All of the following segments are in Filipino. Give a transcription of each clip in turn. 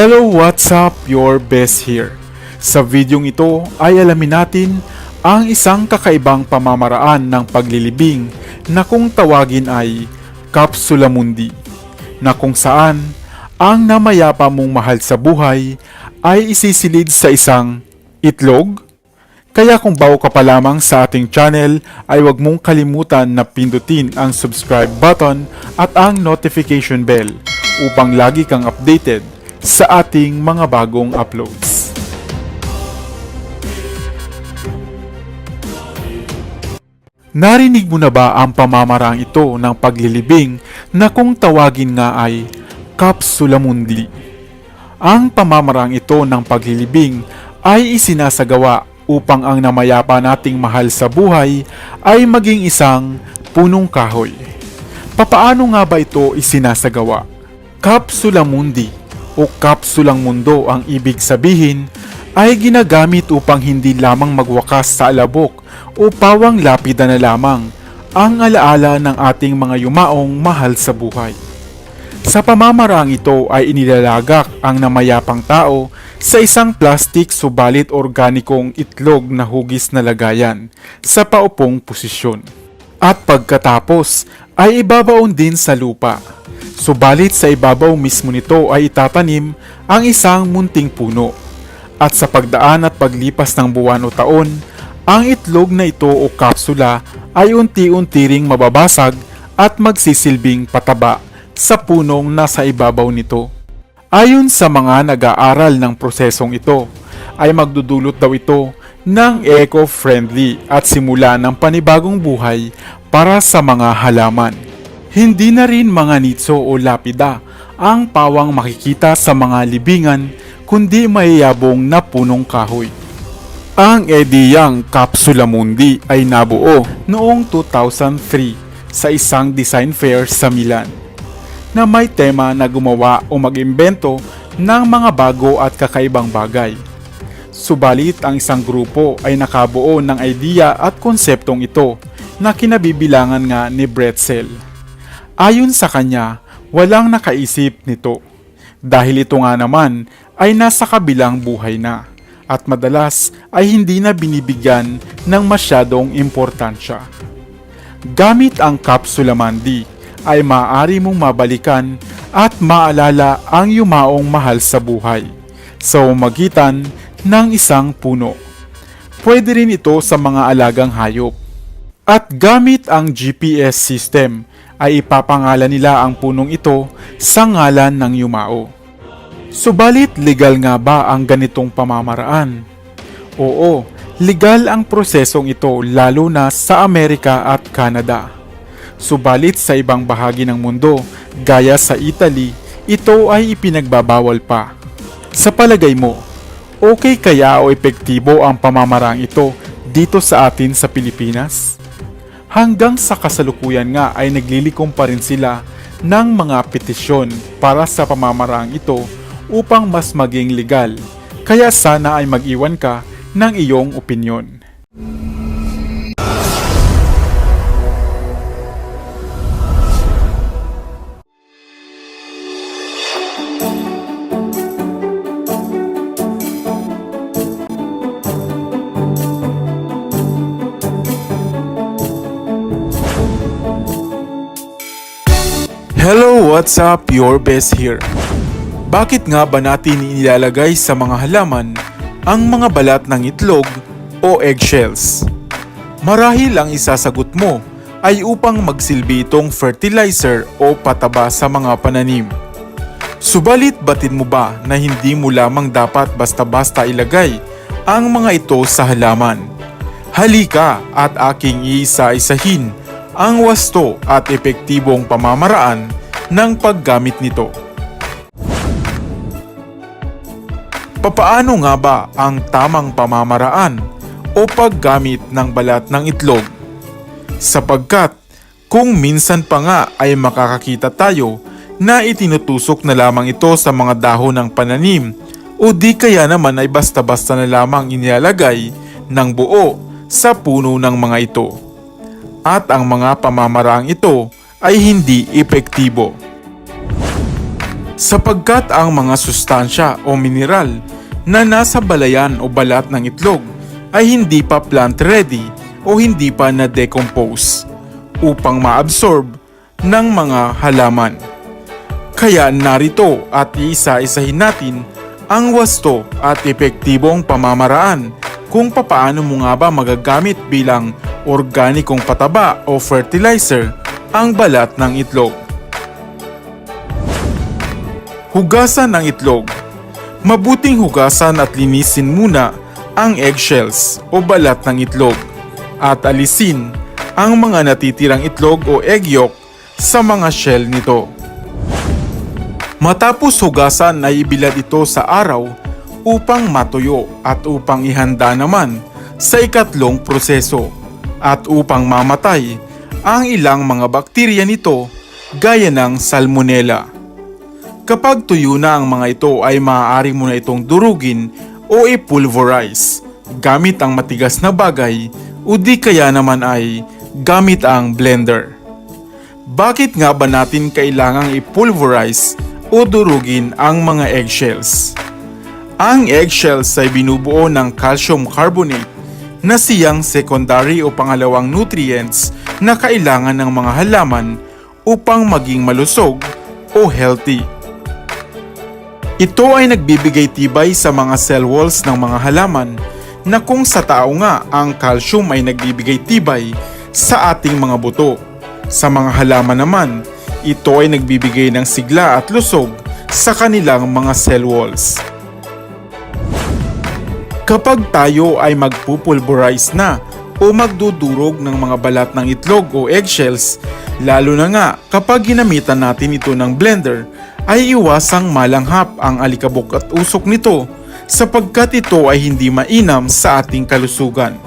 Hello, what's up? Your best here. Sa videong ito ay alamin natin ang isang kakaibang pamamaraan ng paglilibing na kung tawagin ay Kapsula Mundi na kung saan ang namayapa mong mahal sa buhay ay isisilid sa isang itlog? Kaya kung bago ka pa lamang sa ating channel ay huwag mong kalimutan na pindutin ang subscribe button at ang notification bell upang lagi kang updated sa ating mga bagong uploads. Narinig mo na ba ang pamamarang ito ng paglilibing na kung tawagin nga ay Kapsula Mundi? Ang pamamarang ito ng paglilibing ay isinasagawa upang ang namayapa nating mahal sa buhay ay maging isang punong kahoy. Papaano nga ba ito isinasagawa? Kapsula Mundi o kapsulang mundo ang ibig sabihin ay ginagamit upang hindi lamang magwakas sa alabok o pawang lapida na lamang ang alaala ng ating mga yumaong mahal sa buhay. Sa pamamarang ito ay inilalagak ang namayapang tao sa isang plastik subalit organikong itlog na hugis na lagayan sa paupong posisyon. At pagkatapos ay ibabaon din sa lupa. Subalit sa ibabaw mismo nito ay itatanim ang isang munting puno. At sa pagdaan at paglipas ng buwan o taon, ang itlog na ito o kapsula ay unti-unti ring mababasag at magsisilbing pataba sa punong nasa ibabaw nito. Ayon sa mga nag-aaral ng prosesong ito, ay magdudulot daw ito ng eco-friendly at simula ng panibagong buhay para sa mga halaman. Hindi na rin mga nitso o lapida ang pawang makikita sa mga libingan kundi mayayabong na punong kahoy. Ang Ediyang Capsula Mundi ay nabuo noong 2003 sa isang design fair sa Milan na may tema na gumawa o mag-imbento ng mga bago at kakaibang bagay. Subalit ang isang grupo ay nakabuo ng idea at konseptong ito na kinabibilangan nga ni Bretzel. Ayon sa kanya, walang nakaisip nito dahil ito nga naman ay nasa kabilang buhay na at madalas ay hindi na binibigyan ng masyadong importansya. Gamit ang Capsula Mandi ay maaari mong mabalikan at maalala ang yumaong mahal sa buhay sa umagitan ng isang puno. Pwede rin ito sa mga alagang hayop. At gamit ang GPS system ay ipapangalan nila ang punong ito sa ngalan ng yumao. Subalit legal nga ba ang ganitong pamamaraan? Oo, legal ang prosesong ito lalo na sa Amerika at Canada. Subalit sa ibang bahagi ng mundo, gaya sa Italy, ito ay ipinagbabawal pa. Sa palagay mo, okay kaya o epektibo ang pamamarang ito dito sa atin sa Pilipinas? Hanggang sa kasalukuyan nga ay naglilikom pa rin sila ng mga petisyon para sa pamamarang ito upang mas maging legal. Kaya sana ay mag-iwan ka ng iyong opinyon. What's up? Your best here. Bakit nga ba natin inilalagay sa mga halaman ang mga balat ng itlog o eggshells? Marahil ang isasagot mo ay upang magsilbi itong fertilizer o pataba sa mga pananim. Subalit batin mo ba na hindi mo lamang dapat basta-basta ilagay ang mga ito sa halaman? Halika at aking iisa-isahin ang wasto at epektibong pamamaraan ng paggamit nito. Papaano nga ba ang tamang pamamaraan o paggamit ng balat ng itlog? Sapagkat kung minsan pa nga ay makakakita tayo na itinutusok na lamang ito sa mga dahon ng pananim o di kaya naman ay basta-basta na lamang inilalagay ng buo sa puno ng mga ito. At ang mga pamamaraang ito ay hindi epektibo. sapagkat ang mga sustansya o mineral na nasa balayan o balat ng itlog ay hindi pa plant ready o hindi pa na-decompose upang maabsorb ng mga halaman. Kaya narito at iisa-isahin natin ang wasto at epektibong pamamaraan kung papaano mo nga ba magagamit bilang organikong pataba o fertilizer ang balat ng itlog. Hugasan ng itlog. Mabuting hugasan at linisin muna ang eggshells o balat ng itlog at alisin ang mga natitirang itlog o egg yolk sa mga shell nito. Matapos hugasan ay ibilad ito sa araw upang matuyo at upang ihanda naman sa ikatlong proseso at upang mamatay ang ilang mga bakterya nito gaya ng salmonella. Kapag tuyo na ang mga ito ay maaari mo na itong durugin o i-pulverize gamit ang matigas na bagay o di kaya naman ay gamit ang blender. Bakit nga ba natin kailangang i-pulverize o durugin ang mga eggshells? Ang eggshells ay binubuo ng calcium carbonate na siyang secondary o pangalawang nutrients na kailangan ng mga halaman upang maging malusog o healthy. Ito ay nagbibigay tibay sa mga cell walls ng mga halaman na kung sa tao nga ang calcium ay nagbibigay tibay sa ating mga buto. Sa mga halaman naman, ito ay nagbibigay ng sigla at lusog sa kanilang mga cell walls. Kapag tayo ay magpupulverize na o magdudurog ng mga balat ng itlog o eggshells, lalo na nga kapag ginamitan natin ito ng blender, ay iwasang malanghap ang alikabok at usok nito sapagkat ito ay hindi mainam sa ating kalusugan.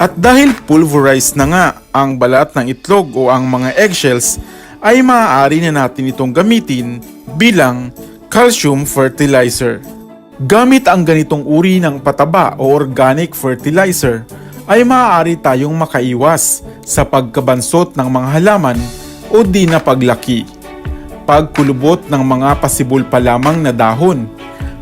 At dahil pulverized na nga ang balat ng itlog o ang mga eggshells, ay maaari na natin itong gamitin bilang calcium fertilizer. Gamit ang ganitong uri ng pataba o organic fertilizer, ay maaari tayong makaiwas sa pagkabansot ng mga halaman o di na paglaki. Pagkulubot ng mga pasibol pa lamang na dahon,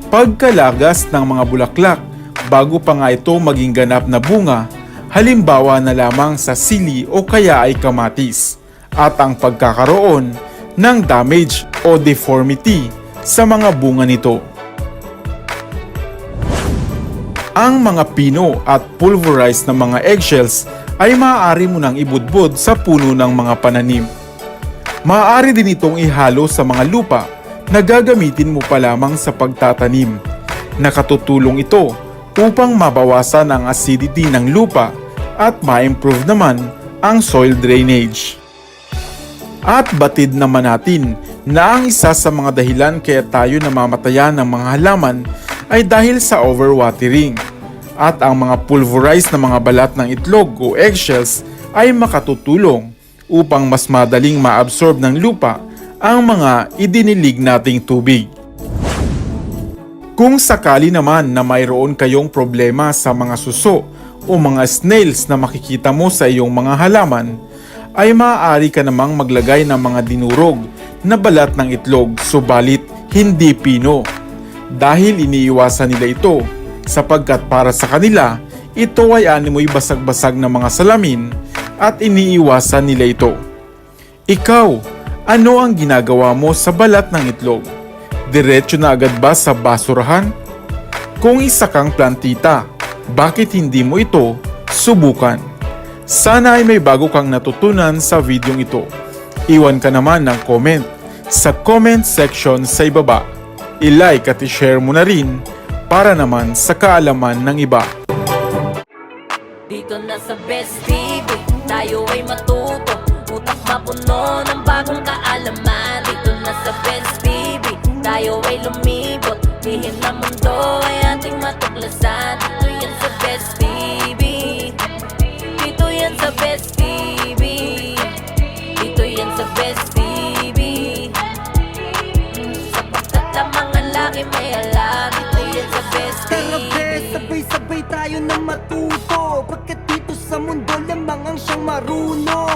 pagkalagas ng mga bulaklak bago pa nga ito maging ganap na bunga, halimbawa na lamang sa sili o kaya ay kamatis, at ang pagkakaroon ng damage o deformity sa mga bunga nito. Ang mga pino at pulverized na mga eggshells ay maaari mo nang ibudbud sa puno ng mga pananim. Maaari din itong ihalo sa mga lupa na gagamitin mo pa lamang sa pagtatanim. Nakatutulong ito upang mabawasan ang acidity ng lupa at ma-improve naman ang soil drainage. At batid naman natin na ang isa sa mga dahilan kaya tayo namamatayan ng mga halaman ay dahil sa overwatering. At ang mga pulverized na mga balat ng itlog o eggshells ay makatutulong upang mas madaling maabsorb ng lupa ang mga idinilig nating tubig. Kung sakali naman na mayroon kayong problema sa mga suso o mga snails na makikita mo sa iyong mga halaman, ay maaari ka namang maglagay ng mga dinurog na balat ng itlog subalit hindi pino. Dahil iniiwasan nila ito sapagkat para sa kanila, ito ay animoy basag-basag na mga salamin at iniiwasan nila ito. Ikaw, ano ang ginagawa mo sa balat ng itlog? Diretso na agad ba sa basurahan? Kung isa kang plantita, bakit hindi mo ito subukan? Sana ay may bago kang natutunan sa videong ito. Iwan ka naman ng comment sa comment section sa ibaba. I-like at i-share mo na rin para naman sa kaalaman ng iba. Dito na sa Best TV, tayo ay matuto. Utak mapuno ng bagong kaalaman. Dito na sa Best TV, tayo ay lumibot. Lihim na mundo ay ating matuklasan. Dito yan sa Best TV tayo na matuto. Pagkat dito sa mundo lamang ang siyang marunong